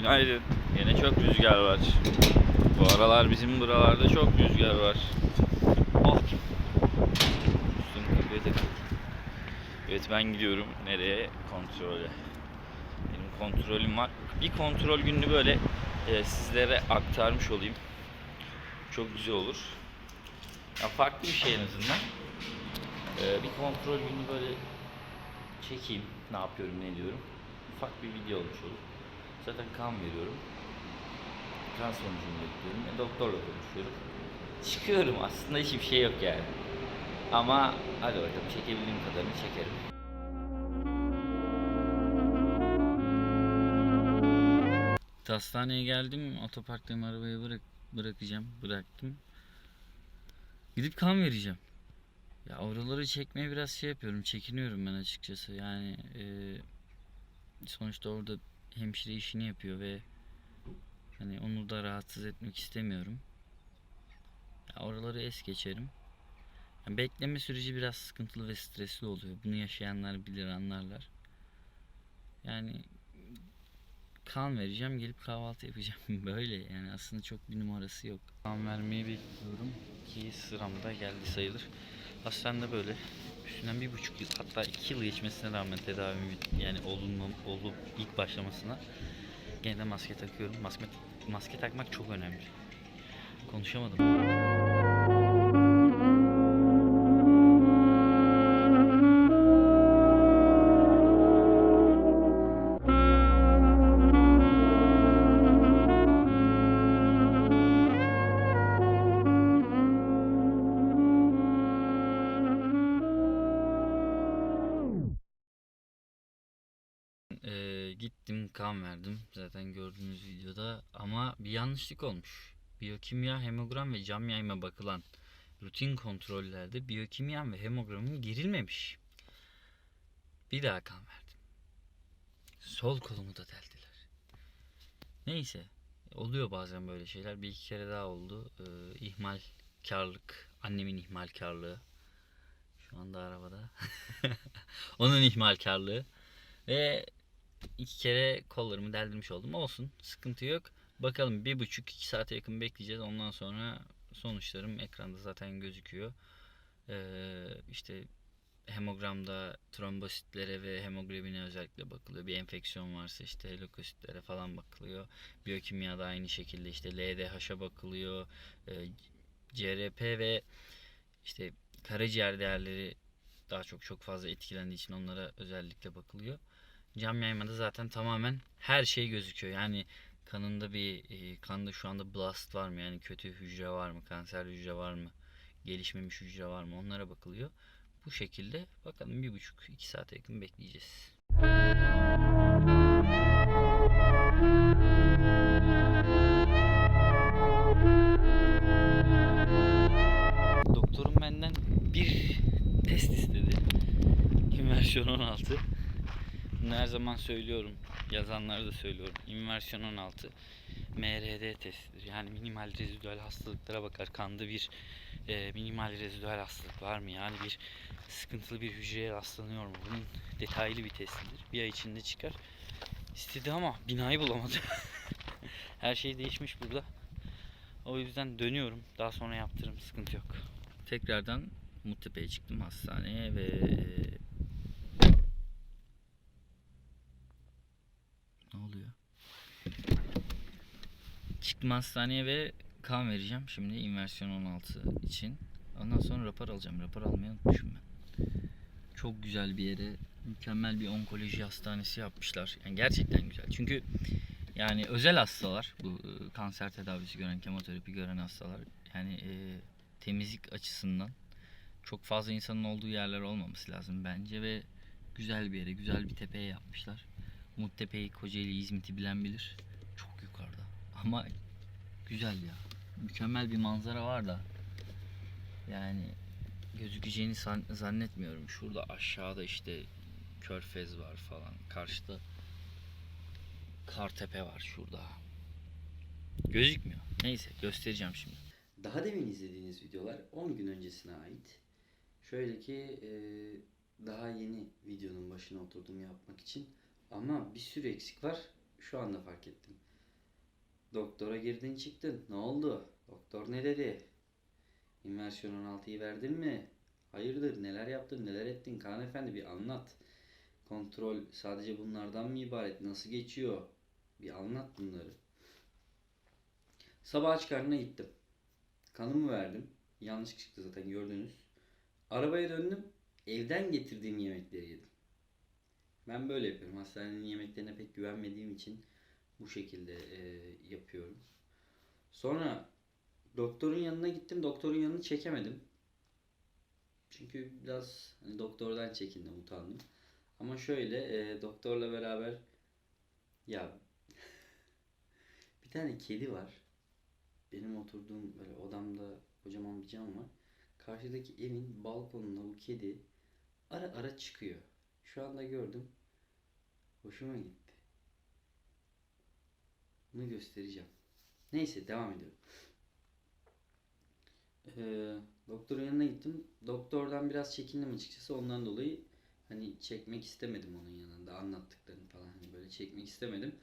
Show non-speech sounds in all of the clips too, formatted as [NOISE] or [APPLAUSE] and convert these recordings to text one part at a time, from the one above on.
Günaydın. Yine çok rüzgar var. Bu aralar bizim buralarda çok rüzgar var. Oh. Evet ben gidiyorum. Nereye? Kontrole. Benim kontrolüm var. Bir kontrol gününü böyle e, sizlere aktarmış olayım. Çok güzel olur. Ya farklı bir şey en azından. E, bir kontrol günü böyle çekeyim. Ne yapıyorum, ne diyorum. Ufak bir video olmuş olur. Zaten kan veriyorum. Kan sonucunu bekliyorum. E, doktorla konuşuyorum. Çıkıyorum aslında hiçbir şey yok yani. Ama hadi bakalım çekebildiğim kadarını çekerim. Hastaneye geldim. Otoparktayım arabayı bırak bırakacağım. Bıraktım. Gidip kan vereceğim. Ya oraları çekmeye biraz şey yapıyorum. Çekiniyorum ben açıkçası. Yani e, sonuçta orada hemşire işini yapıyor ve hani onu da rahatsız etmek istemiyorum. Ya oraları es geçerim. Ya bekleme süreci biraz sıkıntılı ve stresli oluyor. Bunu yaşayanlar bilir, anlarlar. Yani kan vereceğim, gelip kahvaltı yapacağım. [LAUGHS] Böyle yani aslında çok bir numarası yok. Kan vermeyi bekliyorum ki sıramda geldi sayılır. Hastanede böyle üstünden bir buçuk yıl hatta iki yıl geçmesine rağmen tedavim yani olunmam, olup ilk başlamasına gene de maske takıyorum. Maske, maske takmak çok önemli. Konuşamadım. Ee, gittim kan verdim zaten gördüğünüz videoda ama bir yanlışlık olmuş. Biyokimya, hemogram ve cam yayma bakılan rutin kontrollerde biyokimyam ve hemogramım girilmemiş. Bir daha kan verdim. Sol kolumu da deldiler. Neyse oluyor bazen böyle şeyler. Bir iki kere daha oldu. Ee, ihmalkarlık, annemin ihmalkarlığı. Şu anda arabada. [LAUGHS] Onun ihmalkarlığı. Ve iki kere kollarımı deldirmiş oldum. Olsun. Sıkıntı yok. Bakalım bir buçuk iki saate yakın bekleyeceğiz. Ondan sonra sonuçlarım ekranda zaten gözüküyor. Ee, işte hemogramda trombositlere ve hemoglobine özellikle bakılıyor. Bir enfeksiyon varsa işte lökositlere falan bakılıyor. Biyokimyada aynı şekilde işte LDH'a bakılıyor. Ee, CRP ve işte karaciğer değerleri daha çok çok fazla etkilendiği için onlara özellikle bakılıyor. Cam yaymada zaten tamamen her şey gözüküyor. Yani kanında bir e, kanda şu anda blast var mı? Yani kötü hücre var mı? Kanser hücre var mı? Gelişmemiş hücre var mı? Onlara bakılıyor. Bu şekilde bakalım bir buçuk iki saate yakın bekleyeceğiz. Doktorum benden bir test istedi. İnversiyon 16. Bunu her zaman söylüyorum. Yazanlara da söylüyorum. İnversiyon 16 MRD testidir. Yani minimal rezidüel hastalıklara bakar. Kanda bir e, minimal rezidüel hastalık var mı? Yani bir sıkıntılı bir hücreye rastlanıyor mu? Bunun detaylı bir testidir. Bir ay içinde çıkar. İstedi ama binayı bulamadı. [LAUGHS] her şey değişmiş burada. O yüzden dönüyorum. Daha sonra yaptırırım. Sıkıntı yok. Tekrardan Muttepe'ye çıktım hastaneye ve Ne oluyor? Çıktım hastaneye ve kan vereceğim. Şimdi inversiyon 16 için. Ondan sonra rapor alacağım. Rapor almayı unutmuşum ben. Çok güzel bir yere mükemmel bir onkoloji hastanesi yapmışlar. Yani gerçekten güzel. Çünkü yani özel hastalar bu e, kanser tedavisi gören, kemoterapi gören hastalar yani e, temizlik açısından çok fazla insanın olduğu yerler olmaması lazım bence ve güzel bir yere, güzel bir tepeye yapmışlar. Umuttepe'yi, Kocaeli, İzmit'i bilen bilir. Çok yukarıda. Ama güzel ya. Mükemmel bir manzara var da. Yani gözükeceğini zannetmiyorum. Şurada aşağıda işte Körfez var falan. Karşıda Kartepe var şurada. Gözükmüyor. Neyse göstereceğim şimdi. Daha demin izlediğiniz videolar 10 gün öncesine ait. Şöyle ki daha yeni videonun başına oturdum yapmak için. Ama bir sürü eksik var. şu anda fark ettim. Doktora girdin çıktın. Ne oldu? Doktor ne dedi? İmmersiyon 16'yı verdin mi? Hayırdır? Neler yaptın? Neler ettin? Kaan Efendi bir anlat. Kontrol sadece bunlardan mı ibaret? Nasıl geçiyor? Bir anlat bunları. Sabah aç karnına gittim. Kanımı verdim. Yanlış çıktı zaten gördünüz. Arabaya döndüm. Evden getirdiğim yemekleri yedim. Ben böyle yapıyorum. Hastanenin yemeklerine pek güvenmediğim için bu şekilde e, yapıyorum. Sonra doktorun yanına gittim. Doktorun yanını çekemedim. Çünkü biraz hani doktordan çekindim, utandım. Ama şöyle e, doktorla beraber ya [LAUGHS] bir tane kedi var. Benim oturduğum böyle odamda kocaman bir cam var. Karşıdaki evin balkonunda bu kedi ara ara çıkıyor. Şu anda gördüm. Hoşuma gitti. Bunu göstereceğim. Neyse devam ediyorum. Ee, doktorun yanına gittim. Doktordan biraz çekindim açıkçası. Ondan dolayı hani çekmek istemedim onun yanında anlattıklarını falan hani böyle çekmek istemedim.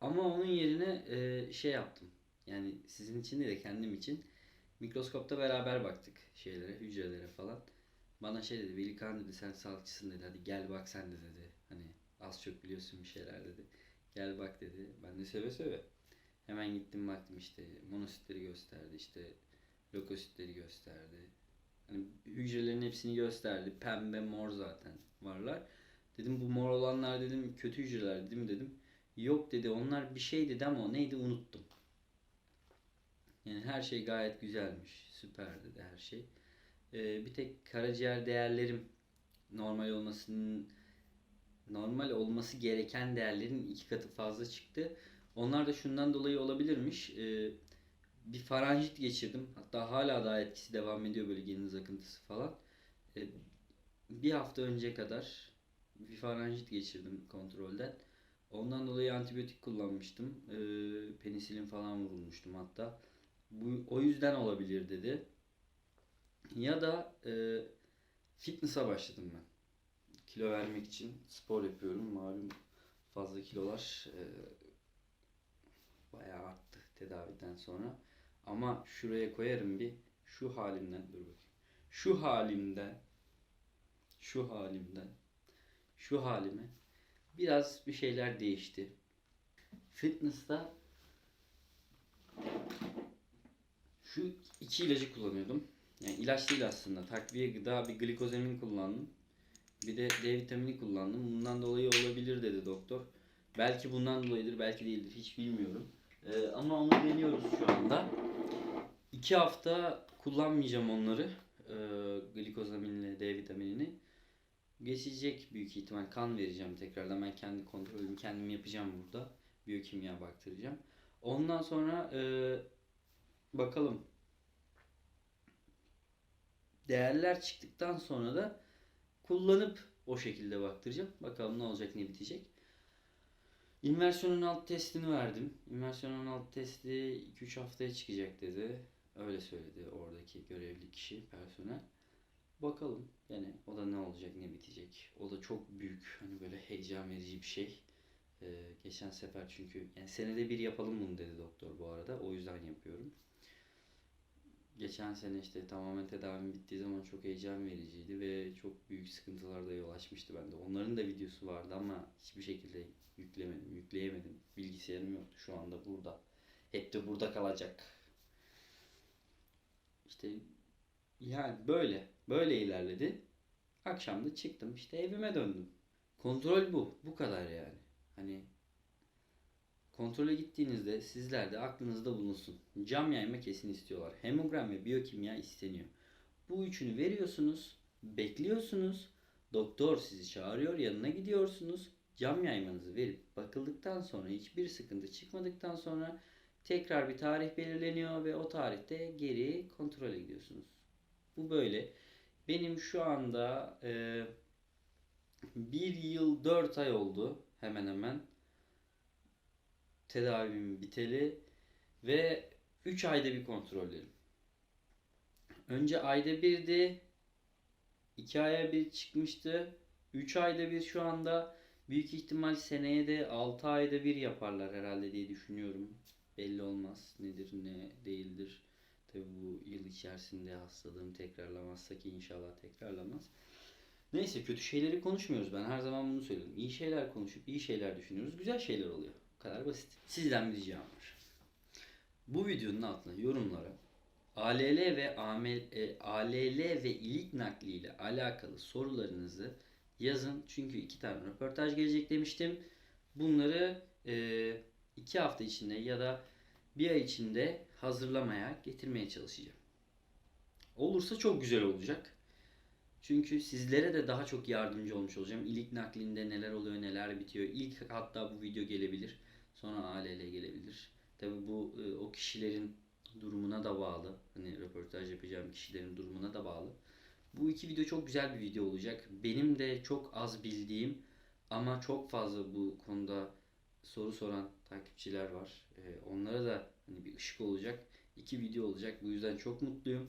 Ama onun yerine e, şey yaptım. Yani sizin için de kendim için mikroskopta beraber baktık şeylere, hücrelere falan. Bana şey dedi, Velikan dedi sen sağlıkçısın dedi. Hadi gel bak sen de dedi. Az çok biliyorsun bir şeyler dedi. Gel bak dedi. Ben de seve seve. Hemen gittim baktım işte monositleri gösterdi işte lökositleri gösterdi. Hani hücrelerin hepsini gösterdi. Pembe, mor zaten varlar. Dedim bu mor olanlar dedim kötü hücreler değil mi dedim. Yok dedi onlar bir şey dedi ama neydi unuttum. Yani her şey gayet güzelmiş. Süper dedi her şey. Ee, bir tek karaciğer değerlerim normal olmasının normal olması gereken değerlerin iki katı fazla çıktı. Onlar da şundan dolayı olabilirmiş. Ee, bir faranjit geçirdim. Hatta hala daha etkisi devam ediyor böyle geniz akıntısı falan. Ee, bir hafta önce kadar bir faranjit geçirdim kontrolden. Ondan dolayı antibiyotik kullanmıştım. Ee, penisilin falan vurulmuştum hatta. Bu o yüzden olabilir dedi. Ya da e, fitness'a başladım ben. Kilo vermek için spor yapıyorum. Malum fazla kilolar e, bayağı arttı tedaviden sonra. Ama şuraya koyarım bir şu halimden dur bakayım. Şu halimden şu halimden şu halime biraz bir şeyler değişti. Fitness'ta şu iki ilacı kullanıyordum. Yani ilaç değil aslında. Takviye gıda bir glikozemin kullandım. Bir de D vitamini kullandım. Bundan dolayı olabilir dedi doktor. Belki bundan dolayıdır, belki değildir. Hiç bilmiyorum. Ee, ama onu deniyoruz şu anda. İki hafta kullanmayacağım onları. Ee, glikozaminle D vitaminini. Geçecek büyük ihtimal. Kan vereceğim tekrardan. Ben kendi kontrolümü kendim yapacağım burada. Biyokimya baktıracağım. Ondan sonra e, bakalım. Değerler çıktıktan sonra da kullanıp o şekilde baktıracağım. Bakalım ne olacak ne bitecek. İmmersiyonun alt testini verdim. İmmersiyonun alt testi 2-3 haftaya çıkacak dedi. Öyle söyledi oradaki görevli kişi, personel. Bakalım yani o da ne olacak ne bitecek. O da çok büyük hani böyle heyecan verici bir şey. Ee, geçen sefer çünkü yani senede bir yapalım bunu dedi doktor bu arada. O yüzden yapıyorum. Geçen sene işte tamamen tedavim bittiği zaman çok heyecan vericiydi ve çok büyük sıkıntılar da yol açmıştı bende. Onların da videosu vardı ama hiçbir şekilde yüklemedim, yükleyemedim. Bilgisayarım yoktu şu anda burada. Hep de burada kalacak. İşte yani böyle, böyle ilerledi. Akşam da çıktım işte evime döndüm. Kontrol bu, bu kadar yani. Hani Kontrole gittiğinizde sizler de aklınızda bulunsun. Cam yayma kesin istiyorlar. Hemogram ve biyokimya isteniyor. Bu üçünü veriyorsunuz, bekliyorsunuz. Doktor sizi çağırıyor, yanına gidiyorsunuz. Cam yaymanızı verip bakıldıktan sonra hiçbir sıkıntı çıkmadıktan sonra tekrar bir tarih belirleniyor ve o tarihte geri kontrole gidiyorsunuz. Bu böyle. Benim şu anda e, bir yıl dört ay oldu hemen hemen tedavim biteli ve 3 ayda bir kontrollerim. Önce ayda birdi, 2 aya bir çıkmıştı, 3 ayda bir şu anda Büyük ihtimal seneye de 6 ayda bir yaparlar herhalde diye düşünüyorum. Belli olmaz. Nedir ne değildir. Tabi bu yıl içerisinde hastalığım tekrarlamazsa ki inşallah tekrarlamaz. Neyse kötü şeyleri konuşmuyoruz. Ben her zaman bunu söylüyorum. İyi şeyler konuşup iyi şeyler düşünüyoruz. Güzel şeyler oluyor. Kadar basit. Sizden bir ricam var. Bu videonun altına yorumlara ALL ve AML, e, ALL ve ilik nakli ile alakalı sorularınızı yazın. Çünkü iki tane röportaj gelecek demiştim. Bunları e, iki hafta içinde ya da bir ay içinde hazırlamaya, getirmeye çalışacağım. Olursa çok güzel olacak. Çünkü sizlere de daha çok yardımcı olmuş olacağım. İlik naklinde neler oluyor, neler bitiyor. İlk hatta bu video gelebilir. Sonra ALL gelebilir. Tabi bu e, o kişilerin durumuna da bağlı. Hani röportaj yapacağım kişilerin durumuna da bağlı. Bu iki video çok güzel bir video olacak. Benim de çok az bildiğim ama çok fazla bu konuda soru soran takipçiler var. Ee, onlara da hani bir ışık olacak. İki video olacak. Bu yüzden çok mutluyum.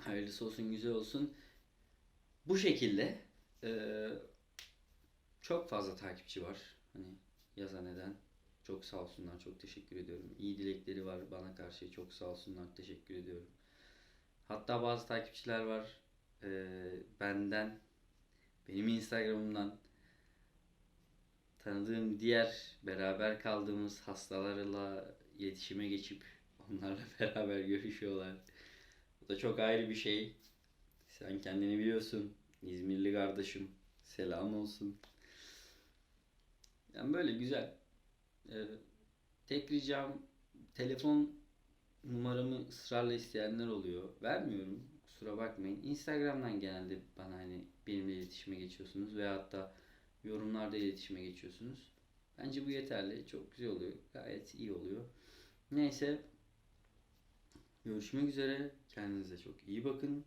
Hayırlısı olsun, güzel olsun. Bu şekilde ee, çok fazla takipçi var. Hani yazan eden. Çok sağ olsunlar. Çok teşekkür ediyorum. İyi dilekleri var bana karşı. Çok sağ olsunlar. Teşekkür ediyorum. Hatta bazı takipçiler var. ee, benden benim Instagram'ımdan tanıdığım diğer beraber kaldığımız hastalarla iletişime geçip onlarla [LAUGHS] beraber görüşüyorlar. Bu da çok ayrı bir şey. Sen kendini biliyorsun. İzmirli kardeşim. Selam olsun. Yani böyle güzel. Ee, tek ricam telefon numaramı ısrarla isteyenler oluyor. Vermiyorum. Kusura bakmayın. Instagram'dan genelde bana hani benimle iletişime geçiyorsunuz veya hatta yorumlarda iletişime geçiyorsunuz. Bence bu yeterli. Çok güzel oluyor. Gayet iyi oluyor. Neyse. Görüşmek üzere. Kendinize çok iyi bakın.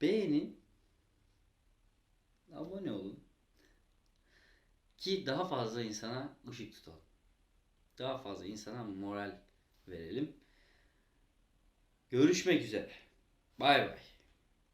Beğenin. Abone olun. Ki daha fazla insana ışık tutalım. Daha fazla insana moral verelim. Görüşmek üzere. Bay bay.